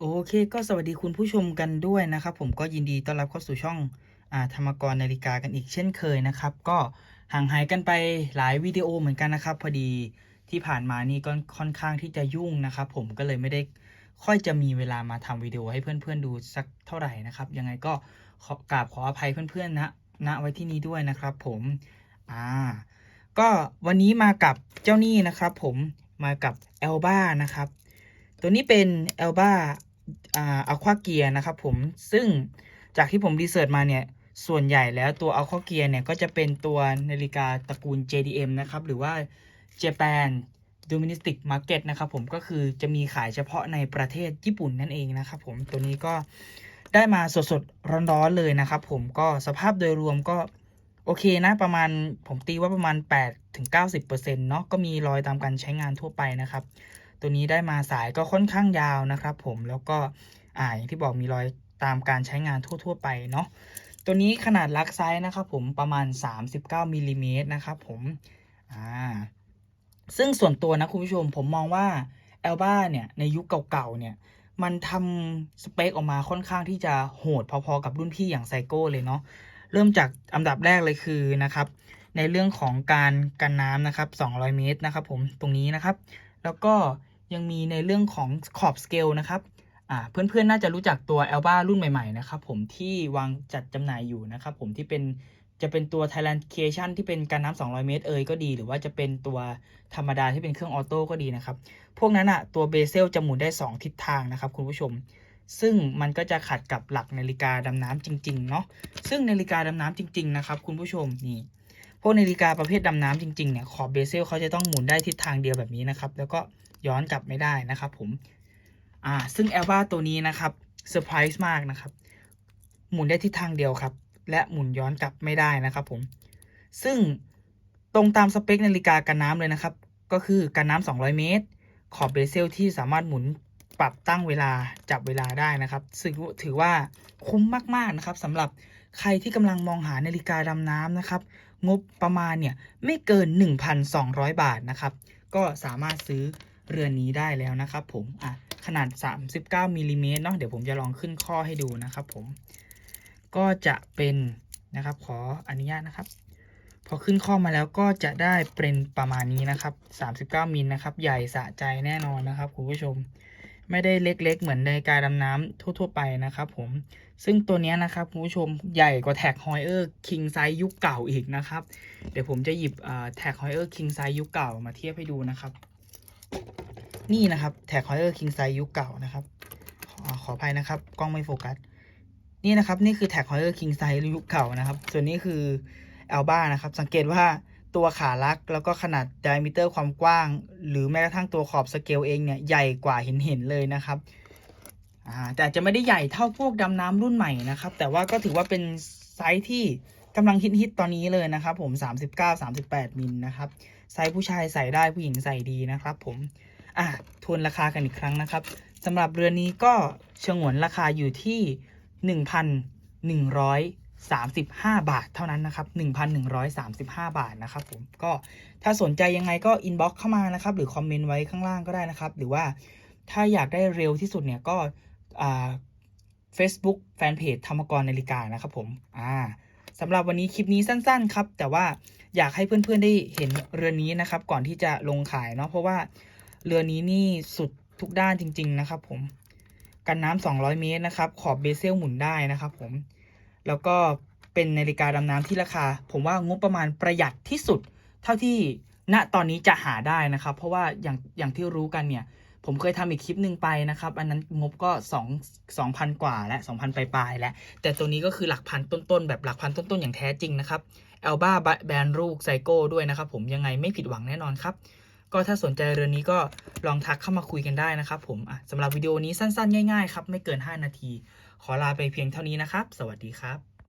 โอเคก็สวัสดีคุณผู้ชมกันด้วยนะครับ ผมก็ยินดีต้อนรับเข้าสู่ช่องอาธรรมกรนาฬิกากันอีกเช่นเคยนะครับ ก็ห่างหายกันไปหลายวิดีโอเหมือนกันนะครับ พอดีที่ผ่านมานี่ก็ค่อนข้างที่จะยุ่งนะครับ ผมก็เลยไม่ได้ค่อยจะมีเวลามาทำวิดีโอให้เพื่อนๆดูสักเท่าไหร่นะครับยังไงก็ขอกราบขออภัยเพื่อนๆนะณไว้ที่นี้ด้วยนะครับ ผมอ่าก็วันนี้มากับเจ้าหนี้นะครับ ผมมากับ e l b a นะครับ ตัวนี้เป็น e l b a อ่า อัลควาเกียนะครับผมซึ่งจากที่ผมรีเสิร์ชมาเนี่ยส่วนใหญ่แล้วตัวอัลควาเกียเนี่ยก็จะเป็นตัวนาฬิกาตระกูล JDM นะครับหรือว่า Japan Domestic Market นะครับผมก็คือจะมีขายเฉพาะในประเทศญี่ปุ่นนั่นเองนะครับผมตัวนี้ก็ได้มาสดๆร้อนๆเลยนะครับผมก็สภาพโดยรวมก็โอเคนะประมาณผมตีว่าประมาณ 8-90%เนาะก็มีรอยตามการใช้งานทั่วไปนะครับ ตัวนี้ได้มาสายก็ค่อนข้างยาวนะครับ ผมแล้วก็อ่าอย่างที่บอกมีรอยตามการใช้งานทั่ว ๆ ไปเนาะตัวนี้ขนาดลักไซส์นะครับผมประมาณ 39มิลลิเมตรนะครับผมอ่าซึ่งส่วนตัวนะคุณผู้ชมผมมองว่า e l b a เนี่ยในยุคเก่าๆเนี่ยมันทำสเปคออกมาค่อนข้างที่จะโหดพอๆกับรุ่นพี่อย่างไซโก้เลยเนาะเริ่มจากอันดับแรกเลยคือนะครับในเรื่องของการกันน้ำนะครับ 200 เมตรนะครับผมตรงนี้นะครับ แล้วก็ยังมีในเรื่องของขอบสเกลนะครับเพื่อนๆ น่าจะรู้จักตัว a l b a รุ่นใหม่ ๆ นะครับผมที่วางจัดจำหน่ายอยู่นะครับผมที่เป็นจะเป็นตัว Thailand Creation ที่เป็นการน้ำ200 เมตรเอยก็ดี หรือว่าจะเป็นตัวธรรมดาที่เป็นเครื่องออโต้ก็ดีนะครับ พวกนั้นอะตัวเบเซลจะหมุนได้ 2 ทิศทางนะครับคุณผู้ชม ซึ่งมันก็จะขัดกับหลักนาฬิกาดำน้ำจริง ๆ เนาะซึ่งนาฬิกาดำน้ำจริง ๆ นะครับคุณผู้ชมนี่ วกนาฬิกาประเภทดำน้ำจริงๆเนี่ยขอบเบเซลเขาจะต้องหมุนได้ทิศทางเดียวแบบนี้นะครับ แล้วก็ย้อนกลับไม่ได้นะครับผมอ่าซึ่ง e l b a ตัวนี้นะครับเซอร์ไพรส์มากนะครับ หมุนได้ทิศทางเดียวครับ และหมุนย้อนกลับไม่ได้นะครับผม ซึ่งตรงตามสเปคนาฬิกากันน้ำเลยนะครับ ก็คือกันน้ำ200 เมตร ขอบเบเซลที่สามารถหมุน ปรับตั้งเวลาจับเวลาได้นะครับซึ่งถือว่าคุ้มมากๆนะครับสำหรับใครที่กำลังมองหานาฬิกาดำน้ำนะครับ งบประมาณเนี่ยไม่เกิน 1,200 บาทนะครับ ก็สามารถซื้อเรือนนี้ได้แล้วนะครับ ผมอะขนาด 39มิลลิเมตรเนาะเดี๋ยวผมจะลองขึ้นข้อให้ดูนะครับ ผมก็จะเป็นนะครับ ขออนุญาตนะครับ พอขึ้นข้อมาแล้วก็จะได้เป็นประมาณนี้นะครับ 39มิลนะครับ ใหญ่สะใจแน่นอนนะครับคุณผู้ชม ไม่ได้เล็กๆ เหมือนในการดำน้ำทั่ว ๆ ไปนะครับผมซึ่งตัวนี้นะครับคุณผู้ชมใหญ่กว่าแท็กฮอยเออร์คิงไซยุคเก่าอีกนะครับ เดี๋ยวผมจะหยิบแท็กฮอยเออร์คิงไซยุคเก่ามาเทียบให้ดูนะครับ นี่นะครับแท็กฮอยเออร์คิงไซยุคเก่านะครับขอขอภัยนะครับ กล้องไม่โฟกัส นี่นะครับ นี่คือแท็กฮอยเออร์คิงไซยุคเก่านะครับ ส่วนนี้คือแอลบ้านะครับ สังเกตว่า ตัวขาลัก แล้วก็ขนาดไดมิเตอร์ความกว้าง หรือแม้กระทั่งตัวขอบสเกลเองเนี่ยใหญ่กว่าเห็นเห็นเลยนะครับแต่จะไม่ได้ใหญ่เท่าพวกดำน้ำรุ่นใหม่นะครับ แต่ว่าก็ถือว่าเป็นไซส์ที่กำลังฮิตๆตอนนี้เลยนะครับ ผม 39-38 มิลนะครับ ไซส์ผู้ชายใส่ได้ผู้หญิงใส่ดีนะครับ ผมอะทวนราคากันอีกครั้งนะครับสำหรับเรือนนี้ก็ชงวนราคาอยู่ที่ 1,135 บาทเท่านั้นนะครับ 1,135 บาทนะครับผมก็ถ้าสนใจยังไงก็อินบ็อกเข้ามานะครับ หรือคอมเมนต์ไว้ข้างล่างก็ได้นะครับ หรือว่าถ้าอยากได้เร็วที่สุดเนี่ยก็อ่า Facebook แฟนเพจธรรมกรนาฬิกานะครับผมอ่าสำหรับวันนี้คลิปนี้สั้นๆ ครับ แต่ว่าอยากให้เพื่อนๆได้เห็นเรือนนี้นะครับ ก่อนที่จะลงขายเนาะเพราะว่าเรือนนี้นี่สุดทุกด้านจริง ๆ นะครับ ผมกันน้ำ200 เมตรนะครับ ขอบเบเซลหมุนได้นะครับ ผม แล้วก็เป็นนาฬิกาดำน้ำที่ราคา ผมว่างบประมาณประหยัดที่สุด เท่าที่ณตอนนี้จะหาได้นะครับ เพราะว่าอย่างอย่างที่รู้กันเนี่ย ผมเคยทำอีกคลิปหนึ่งไปนะครับ อันนั้นงบก็2 2,000 กว่าและ 2,000 ปลายๆแล้ว แต่ตัวนี้ก็คือหลักพันต้นๆ แบบหลักพันต้นๆ อย่างแท้จริงนะครับ e l b a แบรนด์ลูกไซโก้ด้วยนะครับ ผมยังไงไม่ผิดหวังแน่นอนครับก็ถ้าสนใจเรือนนี้ก็ลองทักเข้ามาคุยกันได้นะครับผมสำหรับวิดีโอนี้สั้นๆ ง่ายๆครับ ไม่เกิน 5 นาที ขอลาไปเพียงเท่านี้นะครับ สวัสดีครับ